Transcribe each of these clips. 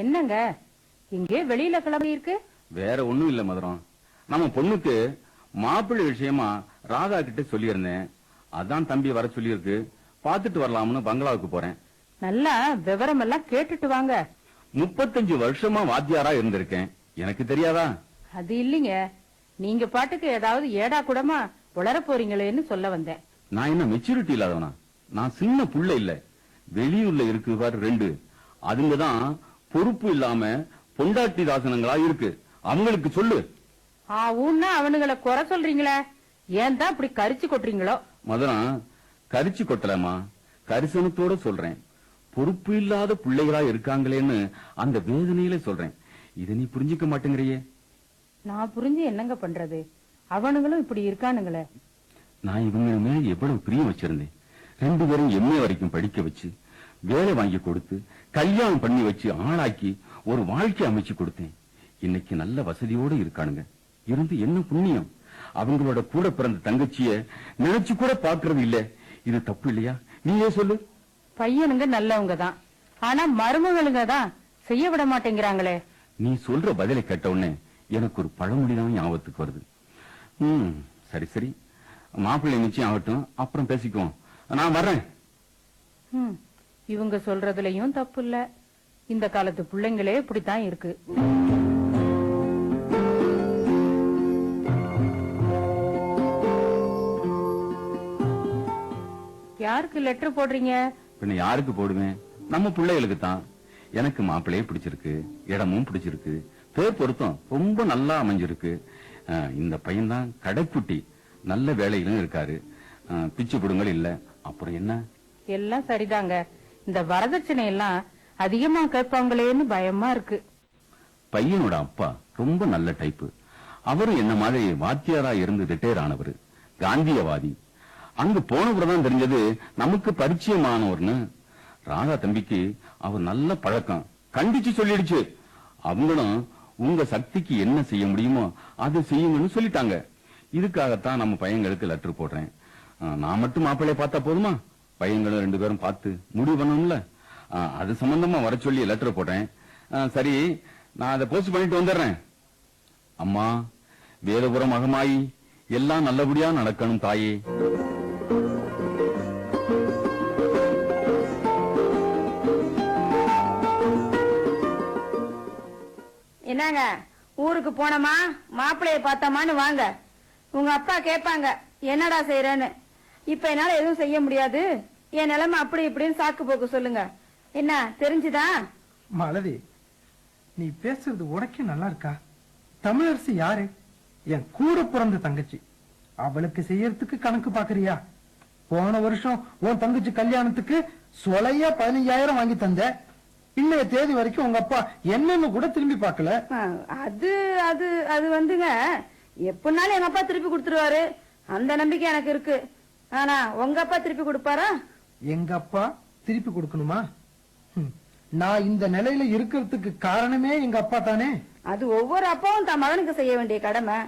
என்னங்க? இங்கே வெளியில கிளம்பி இருக்கு? வேற ஒண்ணும் இல்ல மதுரம். நம்ம பொண்ணுக்கு மாப்பிள்ளை விஷயமா ராதா கிட்ட சொல்லியிருந்தேன். அதான் தம்பி வர சொல்லியிருக்கு. பாத்துட்டு வரலாம்னு பங்களாவுக்கு போறேன். நல்லா விவரம் எல்லாம் கேட்டுட்டு வாங்க. முப்பத்தஞ்சு வருஷமா வாத்தியாரா இருந்திருக்கேன். எனக்கு தெரியாதா? அது இல்லைங்க. நீங்க பாட்டுக்கு ஏதாவது ஏடா கூடமா உளர போறீங்களேன்னு சொல்ல வந்தேன். நான் என்ன மெச்சூரிட்டி இல்லாதவனா? நான் சின்ன புள்ள இல்ல. வெளியூர்ல இருக்கு பாரு ரெண்டு. அதுங்க தான் பொறுப்பு இல்லாம பொண்டாட்டி தாசனங்களா இருக்கு. அவங்களுக்கு சொல்லு. ஆ ஊன்னா அவனுங்களை குறை சொல்றீங்களே? ஏன் தான் இப்படி கரிச்சு கொட்டுறீங்களோ? மதுரம் கரிச்சு கொட்டலமா கரிசனத்தோட சொல்றேன். பொறுப்பு இல்லாத பிள்ளைகளா இருக்காங்களேன்னு அந்த வேதனையில சொல்றேன். இதை நீ புரிஞ்சுக்க மாட்டேங்கிறியே? நான் புரிஞ்சு என்னங்க பண்றது? அவனுங்களும் இப்படி இருக்கானுங்களே. நான் இவங்க மேல எவ்வளவு பிரியம் வச்சிருந்தேன். ரெண்டு பேரும் எம்ஏ வரைக்கும் படிக்க வச்சு வேலை வாங்கி கொடுத்து கல்யாணம் பண்ணி வச்சு ஆளாக்கி ஒரு வாழ்க்கை அமைச்சு கொடுத்தேன். இன்னைக்கு நல்ல வசதியோடு இருக்கானுங்க. இருந்து என்ன புண்ணியம்? அவங்களோட கூட பிறந்த தங்கச்சிய நினைச்சு கூட பாக்குறது இல்ல. இது தப்பு இல்லையா? நீயே சொல்லு. பையனுங்க நல்லவங்க தான் ஆனா மருமகளுங்க தான் செய்ய விட மாட்டேங்கிறாங்களே. நீ சொல்ற பதிலை கேட்ட உடனே எனக்கு ஒரு பழமொழிதான் ஞாபகத்துக்கு வருது. ம் சரி சரி. மாப்பிள்ளை நிச்சயம் ஆகட்டும். அப்புறம் பேசிக்குவோம். நான் வர்றேன். ம், இவங்க சொல்றதுலயும் தப்பு இல்ல இந்த காலத்து பிள்ளைங்களே இப்படித்தான் இருக்கு. யாருக்கு லெட்டர் போடுறீங்க? பின்ன யாருக்கு போடுவேன்? நம்ம பிள்ளைகளுக்கு தான் எனக்கு மாப்பிள்ளையே பிடிச்சிருக்கு இடமும் பிடிச்சிருக்கு பேர் பொருத்தம் ரொம்ப நல்லா அமைஞ்சிருக்கு. இந்த பையன் தான் கடைக்குட்டி. நல்ல வேலையிலும் இருக்காரு. பிச்சு புடுங்கள் இல்ல. அப்புறம் என்ன? எல்லாம் சரிதாங்க. இந்த வரதட்சணை எல்லாம் அதிகமா கேட்பாங்களேன்னு பயமா இருக்கு. பையனோட அப்பா ரொம்ப நல்ல டைப்பு அவரும் என்ன மாதிரி வாத்தியாரா இருந்து ரிட்டையர் ஆனவர் காந்தியவாதி. அங்க போனவர்தான் தெரிஞ்சது நமக்கு பரிச்சயமானவர்னு. ராதா தம்பிக்கு அவர் நல்ல பழக்கம். கண்டிச்சு சொல்லிடுச்சு. அவங்களும் உங்க சக்திக்கு என்ன செய்ய முடியுமோ அதை செய்யுங்கன்னு சொல்லிட்டாங்க. இதுக்காகத்தான் நம்ம பையங்களுக்கு லெட்டர் போடுறேன். நான் மட்டும் மாப்பிள்ளைய பார்த்தா போதுமா? பையங்களும் ரெண்டு பேரும் பார்த்து முடிவு பண்ணணும்ல? அது சம்பந்தமா வர சொல்லி லெட்டர் போட்டேன். சரி நான் அதை போஸ்ட் பண்ணிட்டு வந்துடுறேன். அம்மா வேதபுரம் அகமாயி எல்லாம் நல்லபடியா நடக்கணும் தாயே. என்னங்க ஊருக்கு போனோமா? மாப்பிள்ளைய பார்த்தோமான்னு வாங்க. உங்க அப்பா கேட்பாங்க என்னடா செய்யறேன்னு இப்ப என்னால எதுவும் செய்ய முடியாது. என் நிலைமை அப்படி இப்படின்னு சாக்கு போக்கு சொல்லுங்க. என்ன தெரிஞ்சுதா? மாலதி நீ பேசுறது உனக்கே நல்லா இருக்கா? தமிழரசி யாரு? என் கூட பிறந்த தங்கச்சி. அவளுக்கு செய்யறதுக்கு கணக்கு பாக்குறியா? போன வருஷம் உன் தங்கச்சி கல்யாணத்துக்கு சொலையா பதினஞ்சாயிரம் வாங்கி தந்த. இன்னைய தேதி வரைக்கும் உங்க அப்பா என்னன்னு கூட திரும்பி பார்க்கல. ஆ, அது அது அது வந்துங்க. எப்படினாலும் எங்க அப்பா திருப்பி கொடுத்துருவாரு. அந்த நம்பிக்கை எனக்கு இருக்கு. ஆனா உங்க அப்பா திருப்பி கொடுப்பாரா? எங்க அப்பா திருப்பி கொடுக்கணுமா? நான் இந்த நிலையில இருக்கிறதுக்கு காரணமே எங்க அப்பா தானே? அது ஒவ்வொரு அப்பாவும் தன் மகனுக்கு செய்ய வேண்டிய கடமை.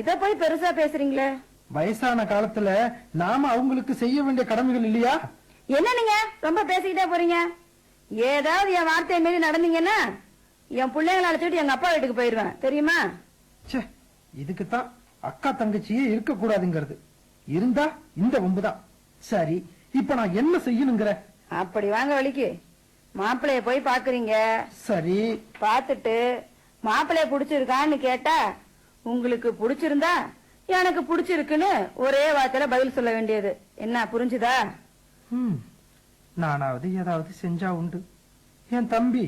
இத போய் பெருசா பேசுறீங்களே. வயசான காலத்துல நாம அவங்களுக்கு செய்ய வேண்டிய கடமைகள் இல்லையா? என்ன நீங்க ரொம்ப பேசிக்கிட்டே போறீங்க? ஏதாவது என் வார்த்தையை மீறி நடந்தீங்கன்னா என் பிள்ளைங்களை அழைச்சிட்டு எங்க அப்பா வீட்டுக்கு போயிருவேன் தெரியுமா? ச்சே இதுக்கு தான் அக்கா தங்கச்சியே இருக்க கூடாதுங்கிறது இருந்தா இந்த வம்புதான். சரி இப்ப நான் என்ன செய்யணுங்கிற? அப்படி வாங்க வழிக்கு. மாப்பிளைய போய் பாக்குறீங்க. சரி. பார்த்துட்டு மாப்பிளைய புடிச்சிருக்கான்னு கேட்டா உங்களுக்கு புடிச்சிருந்தா எனக்கு புடிச்சிருக்குன்னு ஒரே வார்த்தையில பதில் சொல்ல வேண்டியது. என்ன புரிஞ்சுதா? ம், நானாவது ஏதாவது செஞ்சா உண்டு. என் தம்பி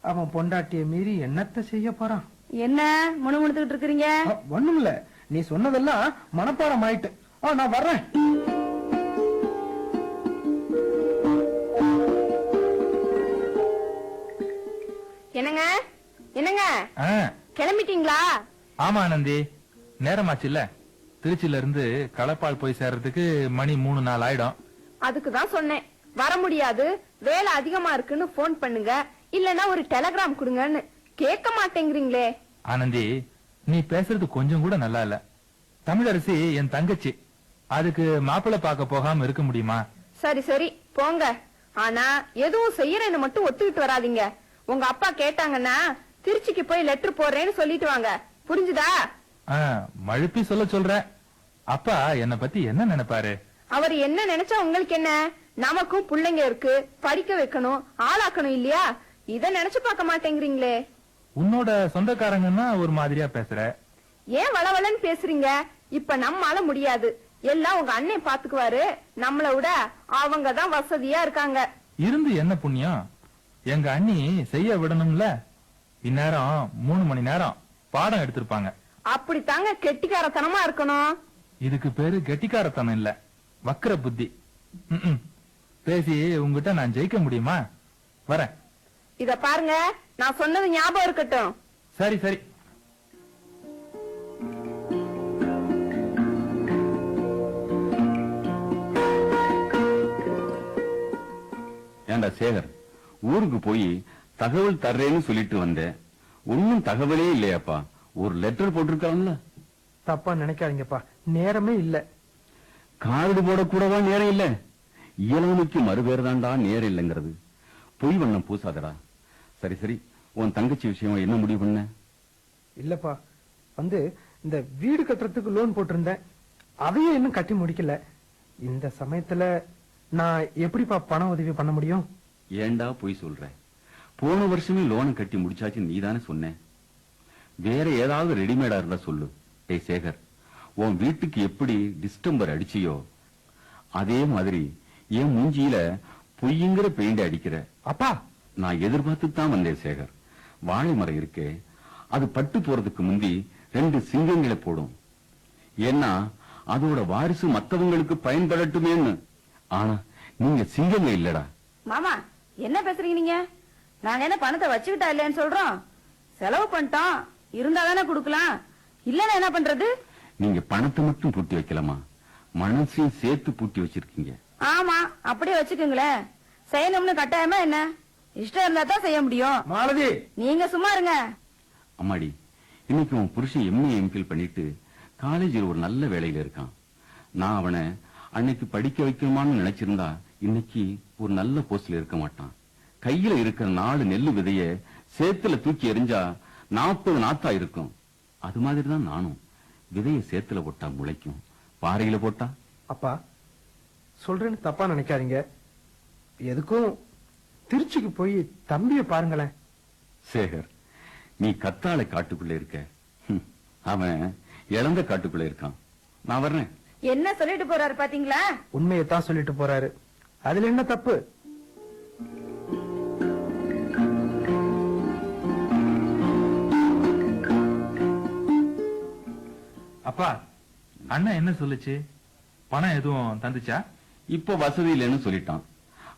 அவன் பொண்டாட்டிய மீறி என்னத்த செய்ய போறான்? என்ன முணுமுணுத்துக்கிட்டு இருக்கிறீங்க? அ, ஒண்ணுமில்ல. நீ சொன்னதெல்லாம் மனப்பாடம் ஆயிட்டு. நான் வர்றேன். என்னங்க? என்னங்க? கிளம்பிட்டீங்களா? ஆமா ஆனந்தி. நேரமாச்சு இல்ல திருச்சியில இருந்து களப்பால் போய் சேர்றதுக்கு மணி மூணு நாள் ஆயிடும். அதுக்கு தான் சொன்னேன். வர முடியாது. வேலை அதிகமா இருக்குன்னு ஃபோன் பண்ணுங்க. இல்லனா ஒரு டெலகிராம் கொடுங்கன்னு. கேட்க மாட்டேங்கிறீங்களே. ஆனந்தி நீ பேசுறது கொஞ்சம் கூட நல்லா இல்ல. தமிழரசி என் தங்கச்சி. அதுக்கு மாப்பிள்ளை பார்க்க போகாம இருக்க முடியுமா? சரி சரி. போங்க. ஆனா எதுவும் செய்யறேன்னு மட்டும் ஒத்துக்கிட்டு வராதீங்க. உங்க அப்பா கேட்டாங்கன்னா திருச்சிக்கு போய் லெட்டர் போடுறேன்னு சொல்லிட்டு வாங்க. புரிஞ்சுதா? மழுப்பி சொல்ல சொல்ற. அப்பா என்ன பத்தி என்ன நினைப்பாரு? அவர் என்ன நினைச்சா உங்களுக்கு என்ன? நமக்கும் பிள்ளைங்க இருக்கு. படிக்க வைக்கணும். ஆளாக்கணும் இல்லையா? இத நினைச்சு பார்க்க மாட்டேங்கிறீங்களே. உன்னோட சொந்தக்காரங்கன்னா ஒரு மாதிரியா பேசுற. ஏன் வளவலன்னு பேசுறீங்க? இப்ப நம்மால முடியாது. எல்லாம் உங்க அண்ணன் பாத்துக்குவாரு. நம்மள விட அவங்க தான் வசதியா இருக்காங்க. இருந்து என்ன புண்ணியம்? எங்க அண்ணி செய்ய விடணும்ல. இந்நேரம் மூணு மணி நேரம் பாடம் எடுத்திருப்பாங்க. அப்படித்தாங்க கெட்டிக்காரத்தனமா இருக்கணும். இதுக்கு பேரு கெட்டிக்காரத்தனம் இல்ல. வக்கர புத்தி. பேசி உங்ககிட்ட நான் ஜெயிக்க முடியுமா? வரேன். இத பாருங்க நான் சொன்னது ஞாபகம் இருக்கட்டும். சரி சரி. ஏண்டா சேகர். ஊருக்கு போய் தகவல் தர்றேன்னு சொல்லிட்டு வந்தேன். ஒன்னும் தகவலே இல்லையாப்பா. ஒரு லெட்டர் போட்டிருக்காங்கல்ல தப்பா நினைக்காதீங்கப்பா. நேரமே இல்ல. கார்டு போடக்கூடவா நேரம் இல்ல? இயலாமைக்கு மறுபேர் தான்டா நேரம் இல்லைங்கிறது. பொய் வண்ணம் பூசாதடா. சரி சரி. உன் தங்கச்சி விஷயம் என்ன முடிவு பண்ண? இல்லப்பா. வந்து இந்த வீடு கட்டுறதுக்கு லோன் போட்டிருந்தேன். அதையே இன்னும் கட்டி முடிக்கல. இந்த சமயத்துல நான் எப்படிப்பா பண உதவி பண்ண முடியும்? ஏண்டா பொய் சொல்ற? போன வருஷமே லோனை கட்டி முடிச்சாச்சு நீதானே சொன்ன. வேற ஏதாவது ரெடிமேடா இருந்தா சொல்லு. டேய் சேகர் உன் வீட்டுக்கு எப்படி டிஸ்டம்பர் அடிச்சியோ அதே மாதிரி என் மூஞ்சியில பொய்யுங்கிற பெயிண்ட் அடிக்கிற. அப்பா! நான் எதிர்பார்த்து தான் வந்தேன் சேகர். வாழை மரம் இருக்கே அது பட்டு போறதுக்கு முந்தி ரெண்டு சிங்கங்களை போடும். ஏன்னா அதோட வாரிசு மத்தவங்களுக்கு பயன்படட்டுமேன்னு. ஆனா நீங்க சிங்கங்க இல்லடா. மாமா என்ன பேசுறீங்க நீங்க? நாங்க என்ன பணத்தை வச்சுக்கிட்டா இல்லைன்னு சொல்றோம். செலவு பண்ணிட்டோம். இருந்தா தானே கொடுக்கலாம். இல்லன்னா என்ன பண்றது? நீங்க பணத்தை மட்டும் பூட்டி வைக்கலாமா மனசையும் சேர்த்து பூட்டி வச்சிருக்கீங்க. ஆமா அப்படியே வச்சுக்கோங்களேன். செய்யணும்னு கட்டாயமா என்ன? இஷ்டம் இருந்தா தான் செய்ய முடியும். மாலதி! நீங்க சும்மா இருங்க. அம்மாடி இன்னைக்கு உன் புருஷன் எம்ஏ எம்பில் பண்ணிட்டு காலேஜில் ஒரு நல்ல வேலையில இருக்கான். நான் அவனை அன்னைக்கு படிக்க வைக்கணுமான்னு நினைச்சிருந்தா இன்னைக்கு ஒரு நல்ல போஸ்ட்ல இருக்க மாட்டான். கையில இருக்கிற நாலு நெல்லு விதைய சேத்துல தூக்கி எறிஞ்சா நாற்பது நாத்தா இருக்கும். அது மாதிரி தான் நானும். விதைய சேத்துல போட்டா முளைக்கும். பாறையில போட்டா. அப்பா சொல்றேன்னு தப்பா நினைக்காதீங்க. எதுக்கும் திருச்சிக்கு போய் தம்பிய பாருங்களேன். சேகர் நீ கத்தாழை காட்டுக்குள்ள இருக்க. அவன் இழந்த காட்டுக்குள்ள இருக்கான். நான் வர்றேன். என்ன சொல்லிட்டு போறாரு பாத்தீங்களா? உண்மையை தான் சொல்லிட்டு போறாரு. அதுல என்ன தப்பு? அப்பா அண்ணன் என்ன சொல்லுச்சு? பணம் எதுவும் தந்துச்சா? இப்ப வசதி இல்லைன்னு சொல்லிட்டான்.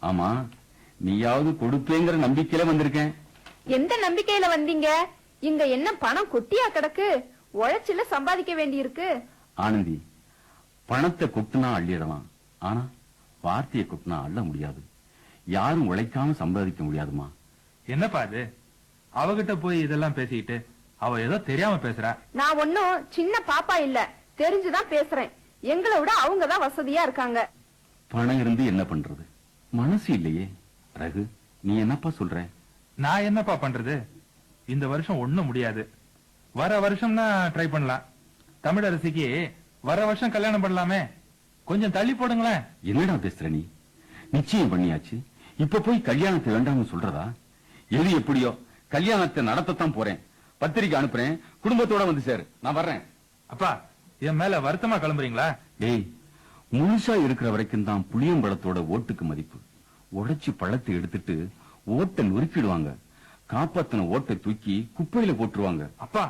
ஆமா நீயாவது கொடுப்பேங்கிற நம்பிக்கையில வந்திருக்கேன். எந்த நம்பிக்கையில வந்தீங்க? இங்க என்ன பணம் கொட்டியா கிடக்கு? உழைச்சில சம்பாதிக்க வேண்டியிருக்கு. ஆனந்தி பணத்தை கொட்டுனா அள்ளிடலாம். ஆனா வார்த்தையை கொட்டுனா அள்ள முடியாது. யாரும் உழைக்காம சம்பாதிக்க முடியாதுமா. என்னப்பா இது? அவகிட்ட போய் இதெல்லாம் பேசிக்கிட்டு அவ ஏதோ தெரியாம பேசுறா. நான் ஒன்னும் சின்ன பாப்பா இல்ல. தெரிஞ்சுதான் பேசுறேன். எங்களை விட அவங்க தான் வசதியா இருக்காங்க. பணம் இருந்து என்ன பண்றது? மனசு இல்லையே. ரகு நீ என்னப்பா சொல்ற? நான் என்னப்பா பண்றது? இந்த வருஷம் ஒண்ணும் முடியாது. வர வருஷம்னா ட்ரை பண்ணலாம். தமிழரசிக்கு வர வருஷம் கல்யாணம் பண்ணலாமே. கொஞ்சம் தள்ளி போடுங்களேன். என்னடா பேசுற நீ? நிச்சயம் பண்ணியாச்சு. இப்ப போய் கல்யாணத்தை வேண்டாம்னு சொல்றதா? எது எப்படியோ கல்யாணத்தை நடத்தத்தான் போறேன். பத்திரிக்கை அனுப்புறேன். குடும்பத்தோட வந்து சேரு. நான் வர்றேன். அப்பா என் மேல வருத்தமா கிளம்புறீங்களா? டேய் முழுசா இருக்கிற வரைக்கும் தான் புளியம்பழத்தோட ஓட்டுக்கு மதிப்பு. உடைச்சு பழத்தை எடுத்துட்டு ஓட்டை நொறுக்கிடுவாங்க. காப்பாத்தின ஓட்டை தூக்கி குப்பையில போட்டுருவாங்க. அப்பா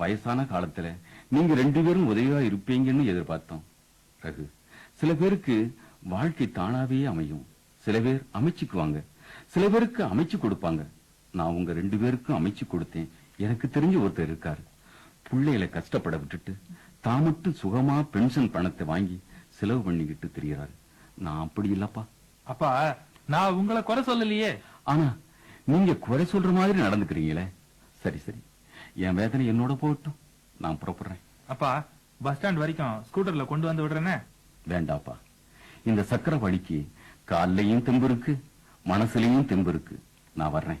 வயசான காலத்துல நீங்க ரெண்டு பேரும் உதவியா இருப்பீங்கன்னு எதிர்பார்த்தோம் ரகு. சில பேருக்கு வாழ்க்கை தானாவே அமையும். சில பேர் அமைச்சுக்குவாங்க. சில பேருக்கு அமைச்சு கொடுப்பாங்க. நான் உங்க ரெண்டு பேருக்கும் அமைச்சு கொடுத்தேன். எனக்கு தெரிஞ்ச ஒருத்தர் இருக்காரு. பிள்ளைகளை கஷ்டப்பட விட்டுட்டு தான் மட்டும் சுகமா பென்ஷன் பணத்தை வாங்கி செலவு பண்ணிக்கிட்டு திரியறாரு. நான் அப்படி இல்லப்பா. அப்பா நான் உங்களை குறை சொல்லலையே. ஆனா நீங்க குறை சொல்ற மாதிரி நடந்துக்கிறீங்களே. சரி சரி. என் வேதனை என்னோட போகட்டும். நான் புறப்படுறேன். அப்பா பஸ் ஸ்டாண்ட் வரைக்கும் ஸ்கூட்டர்ல கொண்டு வந்து விடுறேனே? வேண்டாப்பா. இந்த சக்கர வழிக்கு கால்லையும் தெம்பு இருக்கு மனசுலயும் தெம்பு இருக்கு நான் வர்றேன்.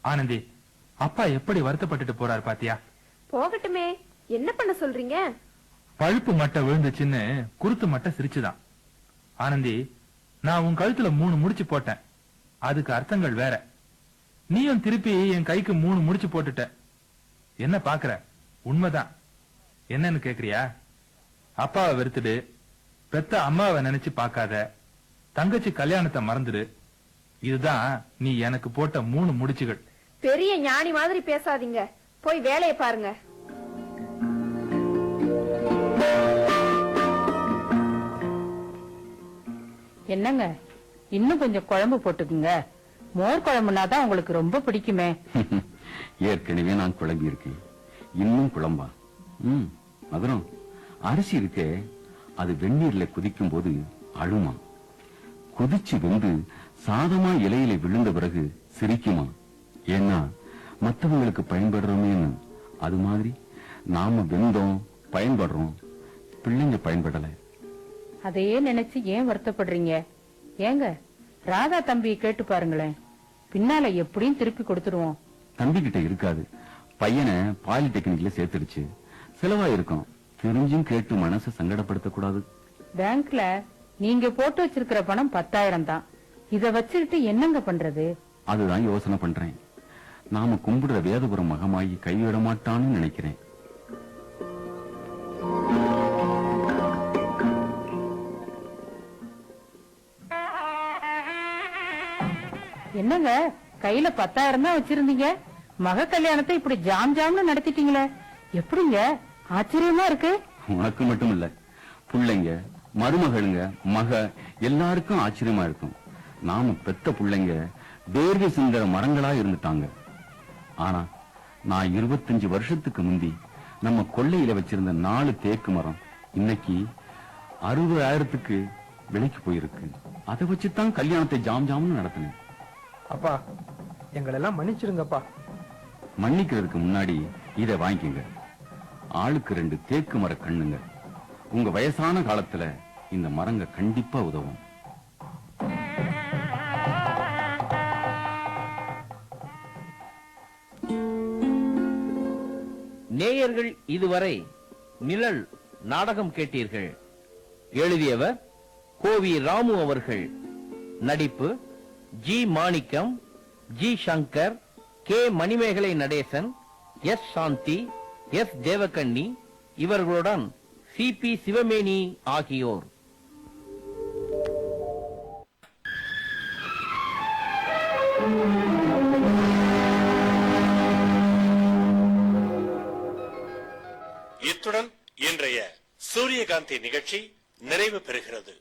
ஆனந்தி அப்பா எப்படி வருத்தப்பட்டுட்டு போறாரு பாத்தியா? போகட்டுமே. என்ன பண்ண சொல்றீங்க? பழுப்பு மட்டை விழுந்துச்சுன்னு குருத்து மட்டை சிரிச்சுதான். ஆனந்தி நான் உன் கழுத்துல மூணு முடிச்சு போட்டேன். அதுக்கு அர்த்தங்கள் வேற. நீயும் திருப்பி என் கைக்கு மூணு முடிச்சு போட்டுட்ட. என்ன பாக்குற? உண்மைதான். என்னன்னு கேக்குறியா? அப்பாவை வெறுத்துடு. பெத்த அம்மாவை நினைச்சு பார்க்காத தங்கச்சி கல்யாணத்தை மறந்துடு. இதுதான் நீ எனக்கு போட்ட மூணு முடிச்சுகள். பெரிய ஞானி மாதிரி பேசாதீங்க. போய் வேலையை பாருங்க. என்னங்க? இன்னும் கொஞ்சம் குழம்பு போட்டுக்குங்க. மோர் குழம்புனா தான் உங்களுக்கு ரொம்ப பிடிக்குமே. ஏற்கனவே நான் குழம்பி இருக்கேன். இன்னும் குழம்பா? ம் மதுரம். அரிசி இருக்கே. அது வெந்நீர்ல குதிக்கும் போது அழுமா? குதிச்சு வெந்து சாதமா இலையில விழுந்த பிறகு சிரிக்குமா? ஏன்னா மத்தவங்களுக்கு பயன்படுறோமேன்னு. அது மாதிரி நாம வெந்தோம் பயன்படுறோம். பிள்ளைங்க பயன்படல. அதையே நினைச்சு ஏன் வருத்தப்படுறீங்க? ஏங்க ராதா தம்பியை கேட்டு பாருங்களேன். பின்னால எப்படியும் திருப்பி கொடுத்துருவோம். தம்பி கிட்ட இருக்காது. பையனை பாலிடெக்னிக்ல சேர்த்துடுச்சு செலவா இருக்கும் தெரிஞ்சும் கேட்டு மனசை சங்கடப்படுத்த கூடாது பேங்க்ல நீங்க போட்டு வச்சிருக்கிற பணம் பத்தாயிரம் தான். இத வச்சுக்கிட்டு என்னங்க பண்றது? அதுதான் யோசனை பண்றேன். நாம கும்பிடுற வேதபுரம் மகமாயி கைவிட மாட்டான்னு நினைக்கிறேன். என்னங்க? கையில பத்தாயிரம் தான் வச்சிருந்தீங்க. மக கல்யாணத்தை இப்படி ஜாம் ஜாம்னு நடத்திட்டீங்களே. எப்படிங்க? ஆச்சரியமா இருக்கு. உனக்கு மட்டும் இல்ல புள்ளைங்க மருமகளுங்க மக எல்லாருக்கும் ஆச்சரியமா இருக்கும். நாம பெத்த புள்ளைங்க வேர்வை சிந்தர மரங்களா இருந்துட்டாங்க. ஆனா நான் இருபத்தஞ்சு வருஷத்துக்கு முந்தி நம்ம கொள்ளையில வச்சிருந்த நாலு தேக்கு மரம் இன்னைக்கு அறுபதாயிரத்துக்கு விலைக்கு போயிருக்கு. அதை வச்சுதான் கல்யாணத்தை ஜாம் ஜாம்னு நடத்தினேன். அப்பா எங்களெல்லாம் மன்னிச்சிருங்கப்பா. மன்னிக்கிறதுக்கு முன்னாடி இதை வாங்கிக்கங்க. ஆளுக்கு ரெண்டு தேக்கு மர கண்ணுங்க. உங்க வயசான காலத்துல இந்த மரங்க கண்டிப்பா உதவும். நேயர்கள் இதுவரை நிழல் நாடகம் கேட்டீர்கள். எழுதியவர் கோவி ராமு அவர்கள். நடிப்பு G Manickam G Shankar K Manimegalai Natesan S Shanthi S Devakanni இவர்களுடன் சி பி சிவமேனி ஆகியோர். இத்துடன் இன்றைய சூரியகாந்தி நிகழ்ச்சி நிறைவு பெறுகிறது.